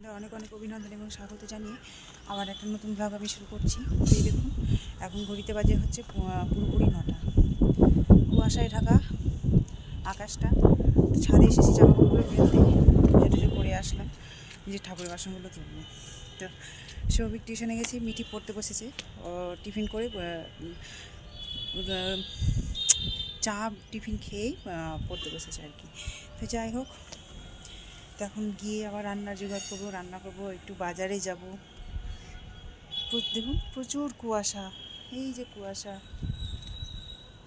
অনেক অনেক অভিনন্দন এবং স্বাগত জানিয়ে আবার একটা নতুন ব্লগ আমি শুরু করছি। এই দেখুন, এখন ঘড়িতে বাজে হচ্ছে পুরোপুরি নটা। কুয়াশায় ঢাকা, আকাশটা। ছাদে এসেছি জামাকাপড়গুলো ফেলতে পুজো টুজো করে আসলাম নিজের ঠাকুরের বাসনগুলো তুলবো। তো সৌভিক টিউশনে গেছি মিটি পড়তে বসেছে। টিফিন করে চা, টিফিন খেয়েই পড়তে বসেছে আর কি। তো যাই হোক তখন গিয়ে আবার রান্না জোগাড় করব, রান্না করব, একটু বাজারে যাব। দেখুন প্রচুর কুয়াশা, এই যে কুয়াশা।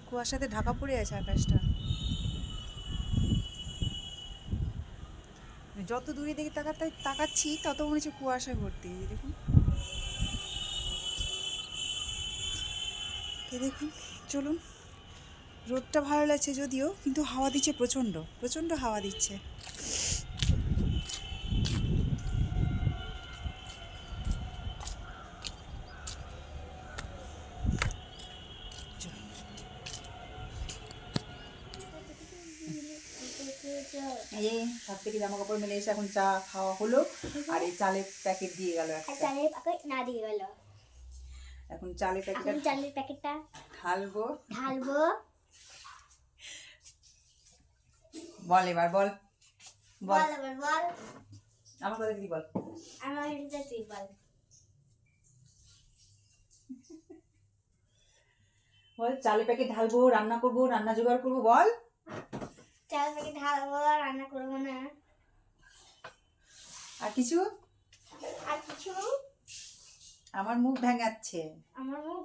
কুয়াশাতে ঢাকা পড়ে আছে আকাশটা। যত দূরে দিকে তাকাতে, তাকাচ্ছি, তত মনে হচ্ছে কুয়াশা ভর্তি দেখুন। দেখুন, চলুন। রোদটা ভালো লাগছে যদিও, কিন্তু হাওয়া দিচ্ছে প্রচণ্ড প্রচণ্ড হাওয়া দিচ্ছে। এই হাত থেকে জামা কাপড় মেলে এসে এখন চা খাওয়া হলো আর এই চালের প্যাকেট দিয়ে গেল চালের প্যাকেট না দিয়ে গেল। এখন চালের এখন প্যাকেট চালের প্যাকেটটা ঢালবো। ঢালবো। বল এবার বল। বল। আবার বল। আমার কথা কি বল? আমার এটা তুই বল? বল চালের প্যাকেট ঢালবো রান্না করব রান্না জোগাড় করব বল। চালের প্যাকেট ঢালবো রান্না করব না। আর কিছু? আর কিছু? আমার মুখ ভেঙাচ্ছে। আমার মুখ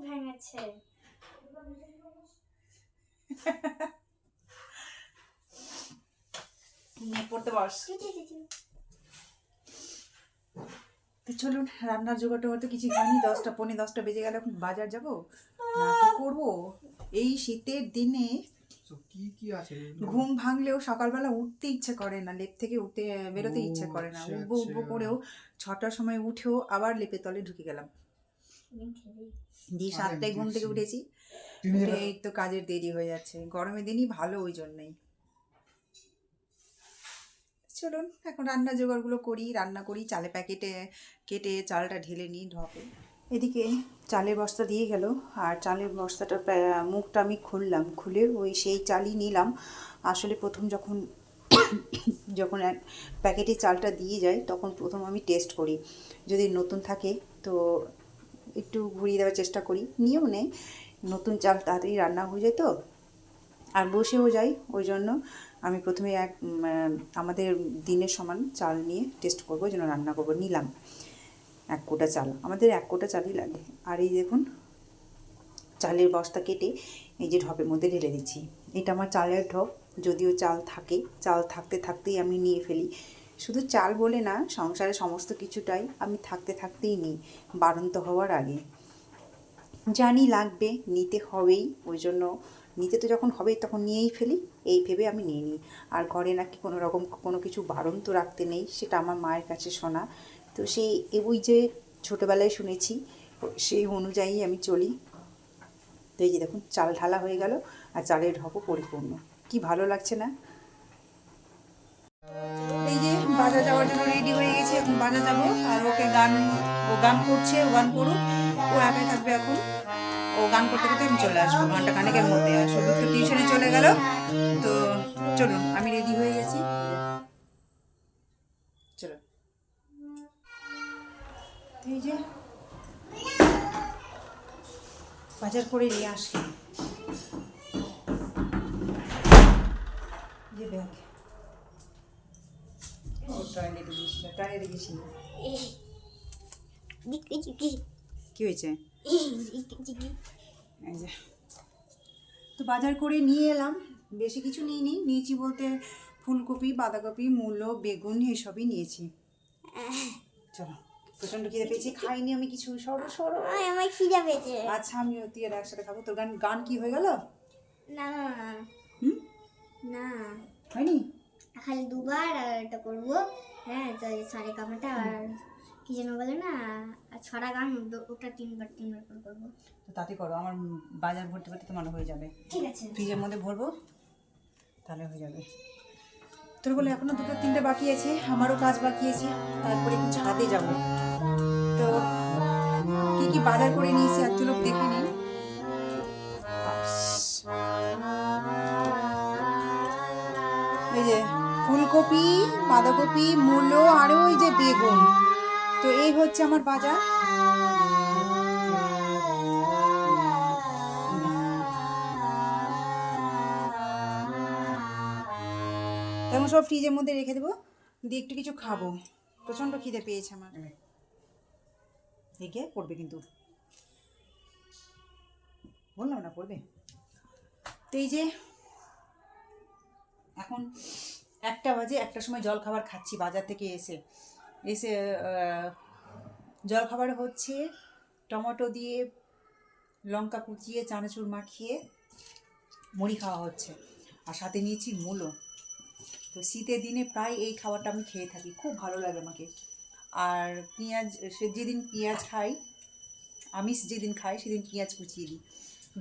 নিয়ে পড়তে বস। তো চলুন রান্নার জোগাড়টা হয়তো কিছু হয়নি। দশটা পৌনে দশটা বেজে গেলে এখন বাজার যাব? না কি করব? এই শীতের দিনে তো কি কি আছে? ঘুম ভাঙলেও সকালবেলা উঠতে ইচ্ছে করে না লেপ থেকে উঠতে বেরোতে ইচ্ছে করে না। আচ্ছা, উঠবো উঠবো আচ্ছা। করেও ছটার সময় উঠেও আবার লেপের তলে ঢুকে গেলাম। দিয়ে সাতটায় ঘুম থেকে উঠেছি। এই তো কাজের দেরি হয়ে যাচ্ছে। গরমের দিনই ভালো ওই জন্যই। চলুন এখন রান্না জোগাড়গুলো করি রান্না করি চালে প্যাকেটে কেটে চালটা ঢেলে নিই ঢপে এদিকে চালের বস্তা দিয়ে গেল, আর চালের বস্তাটার প্যা- মুখটা আমি খুললাম, খুলে ওই সেই চালই নিলাম। আসলে প্রথম যখন যখন এক প্যাকেটে চালটা দিয়ে যায়, তখন প্রথম আমি টেস্ট করি। যদি নতুন থাকে, তো একটু ঘুরিয়ে দেওয়ার চেষ্টা করি। নিয়েও নেই। নতুন চাল তাড়াতাড়ি রান্না হয়ে যায় তো, আর বসেও যাই। ওই জন্য আমি প্রথমে এক আমাদের দিনের সমান চাল নিয়ে টেস্ট করব, ওই জন্য রান্না করব, নিলাম। এক কোটা চাল। আমাদের এক কোটা চালই লাগে। আর এই দেখুন, চালের বস্তা কেটে এই যে ঢপের মধ্যে ঢেলে দিচ্ছি। এটা আমার চালের ঢপ। যদিও চাল থাকে, চাল থাকতে থাকতেই আমি নিয়ে ফেলি। শুধু চাল বলে না, সংসারে সমস্ত কিছুটাই আমি থাকতে থাকতেই নিই বাড়ন্ত হওয়ার আগে। জানি লাগবে, নিতে হবেই। ওই জন্য নিতে তো যখন হবেই, তখন নিয়েই ফেলি। এই ভেবে আমি নিয়ে নিই আর ঘরে নাকি কোনো রকম কোনো কিছু বারণ তো রাখতে নেই, সেটা আমার মায়ের কাছে শোনা। তো সেই ওই যে ছোটোবেলায় শুনেছি, সেই অনুযায়ী আমি চলি। তো এই যে দেখুন, চাল ঢালা হয়ে গেল আর চালের ঢপও পরিপূর্ণ। কি ভালো লাগছে না? এই যে বাজার যাওয়ার জন্য রেডি হয়ে গেছে, এখন বাজার যাব। আর ওকে গান, ও গান করছে, ও গান করুক। ও একাই থাকবে এখন। ও গান করতে করতে আমি চলে আসব, ঘণ্টা খানেকের মধ্যে। আর সবুজ তো টিউশনে চলে গেল। তো চলুন, আমি রেডি হয়ে গেছি। এই যে। বাজার করে নিয়ে আসলাম যে ব্যাগ। হয়েছে? তো বাজার করে নিয়ে এলাম। বেশি কিছু নিইনি নিয়েছি বলতে ফুলকপি, বাঁধাকপি, মূলো, বেগুন, এসবই নিয়েছি। চলো। প্রচণ্ড খিদে পেয়েছি খাইনি আমি কিছু সরো সরো। আমার খিদে পেয়েছে। আচ্ছা আমি তুই আর একসাথে খাব। তোর গান গান কি হয়ে গেল? না হুম? না। হয়নি? খালি দুবার আর এটা করব। হ্যাঁ তো সারে কামাটা আর কি যেন বলে না আর ছড়া গান ওটা তিনবার তিনবার করে করব। তো তাতে করো আমার বাজার ভর্তি ভর্তি তোমার হয়ে যাবে। ঠিক আছে। ফ্রিজের মধ্যে ভরবো তাহলে হয়ে যাবে। তোর বলে এখনও দুটো তিনটে বাকি আছে আমারও কাজ বাকি আছে তারপরে কিছু ছাদে যাব। কি বাজার করে নিয়েছি এক ঝলক দেখে নিন। এই যে ফুলকপি, বাঁধাকপি, মূলো, আর ওই যে বেগুন। তো এই হচ্ছে আমার বাজার। এখন সব ফ্রিজের মধ্যে রেখে দেবো, দিয়ে একটু কিছু খাব। প্রচণ্ড খিদে পেয়েছে আমার। দেখে পড়বে কিন্তু। বললাম না পড়বে। তো এই যে এখন একটা বাজে, একটা সময় জল খাবার খাচ্ছি বাজার থেকে এসে। এসে জল খাবার হচ্ছে টমেটো দিয়ে লঙ্কা কুচিয়ে, চানাচুর মাখিয়ে মুড়ি খাওয়া হচ্ছে। আর সাথে নিয়েছি মূলো। তো শীতের দিনে প্রায় এই খাবারটা আমি খেয়ে থাকি। খুব ভালো লাগে আমাকে। আর পেঁয়াজ, সে যেদিন পেঁয়াজ খাই, আমিষ যেদিন খাই, সেদিন পেঁয়াজ কুচিয়ে দিই।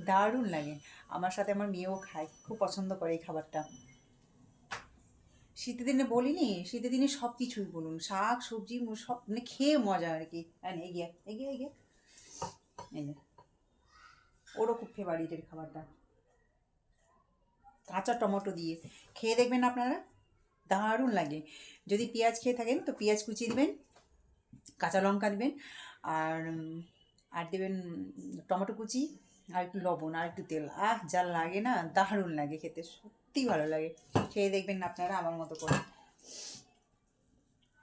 দারুণ লাগে। আমার সাথে আমার মেয়েও খায়, খুব পছন্দ করে এই খাবারটা। শীতের দিনে বলিনি, শীতের দিনে সব কিছুই বলুন। শাক, সবজি সব মানে খেয়ে মজা আর কি। হ্যাঁ এগিয়ে এগিয়ে এগিয়ে ওরও খুব ফেভারিটের খাবারটা। কাঁচা টমেটো দিয়ে। খেয়ে দেখবেন আপনারা? দারুণ লাগে। যদি পেঁয়াজ খেয়ে থাকেন, তো পেঁয়াজ কুচিয়ে দিবেন। কাঁচা লঙ্কা দেবেন, আর আর দেবেন টমেটো কুচি, আর একটু লবণ, আর একটু তেল। আহ, যা লাগে না, দারুণ লাগে খেতে, সত্যি ভালো লাগে। খেয়ে দেখবেন আপনারা আমার মতো করে।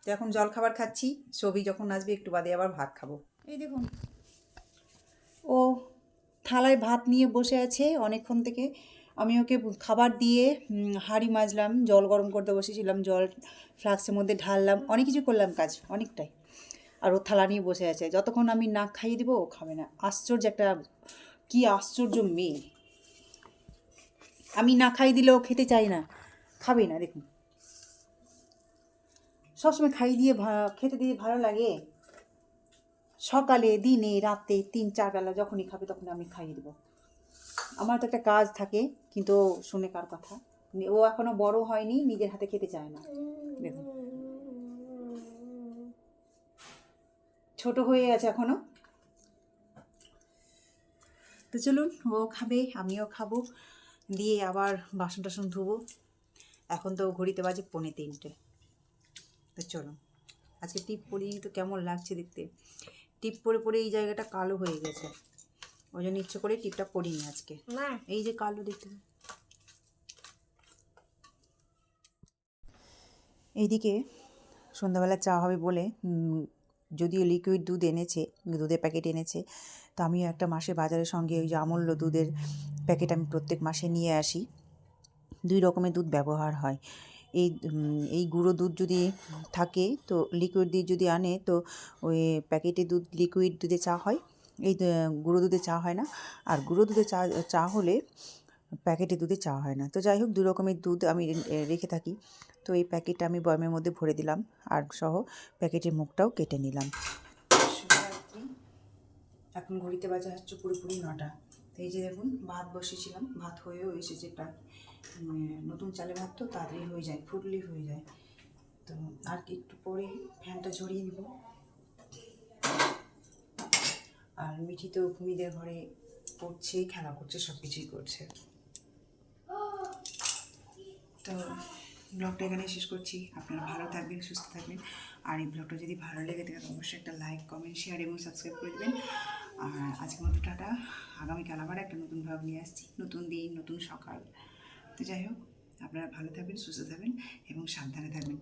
তো এখন জল খাবার খাচ্ছি, ছবি যখন আসবে একটু বাদে আবার ভাত খাব। এই দেখুন। ও থালায় ভাত নিয়ে বসে আছে অনেকক্ষণ থেকে। আমি ওকে খাবার দিয়ে হাঁড়ি মাজলাম, জল গরম করতে বসেছিলাম, জল ফ্লাক্সের মধ্যে ঢাললাম, অনেক কিছু করলাম কাজ, অনেকটাই। আর ও থালা নিয়ে বসে আছে। যতক্ষণ আমি না খাইয়ে দিব, ও খাবে না। আশ্চর্য একটা, কি আশ্চর্য মেয়ে। আমি না খাইয়ে দিলেও খেতে চাই না। খাবে না, দেখুন। সবসময় খাইয়ে দিয়ে খেতে দিয়ে ভালো লাগে। সকালে, দিনে, রাতে, তিন, চার বেলা যখনই খাবে তখন আমি খাইয়ে দেবো। আমার তো একটা কাজ থাকে, কিন্তু শুনে কার কথা। ও এখনও বড় হয়নি, নিজের হাতে খেতে চায় না। দেখুন। ছোট হয়ে আছে এখনও। তো চলুন ও খাবে আমিও খাব। দিয়ে আবার বাসন টাসন ধুবো। এখন তো ঘড়িতে বাজে পৌনে তিনটে। তো চলুন আজকে টিপ পরিনি তো কেমন লাগছে দেখতে। টিপ পরে পরে এই জায়গাটা কালো হয়ে গেছে। ওই জন্য ইচ্ছে করে টিপটা পরিনি আজকে। এই যে কালো দেখতে এইদিকে সন্ধ্যাবেলা চা হবে বলে যদিও লিকুইড দুধ এনেছে, দুধের প্যাকেট এনেছে, তো আমিও একটা মাসে বাজারের সঙ্গে ওই যে আমূল্য দুধের প্যাকেট আমি প্রত্যেক মাসে নিয়ে আসি। দুই রকমের দুধ ব্যবহার হয়। এই এই গুঁড়ো দুধ যদি থাকে, তো লিকুইড দিয়ে যদি আনে, তো ওই প্যাকেটে দুধ লিকুইড দুধে চা হয়। এই গুঁড়ো দুধে চা হয় না। আর গুঁড়ো দুধে চা চা হলে প্যাকেটে দুধে চা হয় না। তো যাই হোক দু রকমের দুধ আমি রেখে থাকি। তো এই প্যাকেটটা আমি বয়মের মধ্যে ভরে দিলাম আর সহ প্যাকেটের মুখটাও কেটে নিলাম। এখন ঘড়িতে বাজে হচ্ছে পুরোপুরি নটা। তো এই যে দেখুন, ভাত বসেছিলাম ভাত হয়েও এসেছে প্রায় নতুন চালে ভাত তো তাড়াতাড়ি হয়ে যায়, ফুটলি হয়ে যায়। তো আর একটু পরে ফ্যানটা ঝরিয়ে নিব। আর মিঠি তো ঘুমিদের ঘরে পড়ছে, খেলা করছে সব কিছুই করছে। তো ব্লগটা এখানে শেষ করছি। আপনারা ভালো থাকবেন, সুস্থ থাকবেন। আর এই ব্লগটা যদি ভালো লেগে থাকে, অবশ্যই একটা লাইক কমেন্ট শেয়ার এবং সাবস্ক্রাইব করে দেবেন। আর আজকের মতো টাটা। আগামীকাল আবার একটা নতুন ব্লগ নিয়ে আসছি। নতুন দিন, নতুন সকাল। তো যাই হোক, আপনারা ভালো থাকবেন, সুস্থ থাকবেন এবং সাবধানে থাকবেন।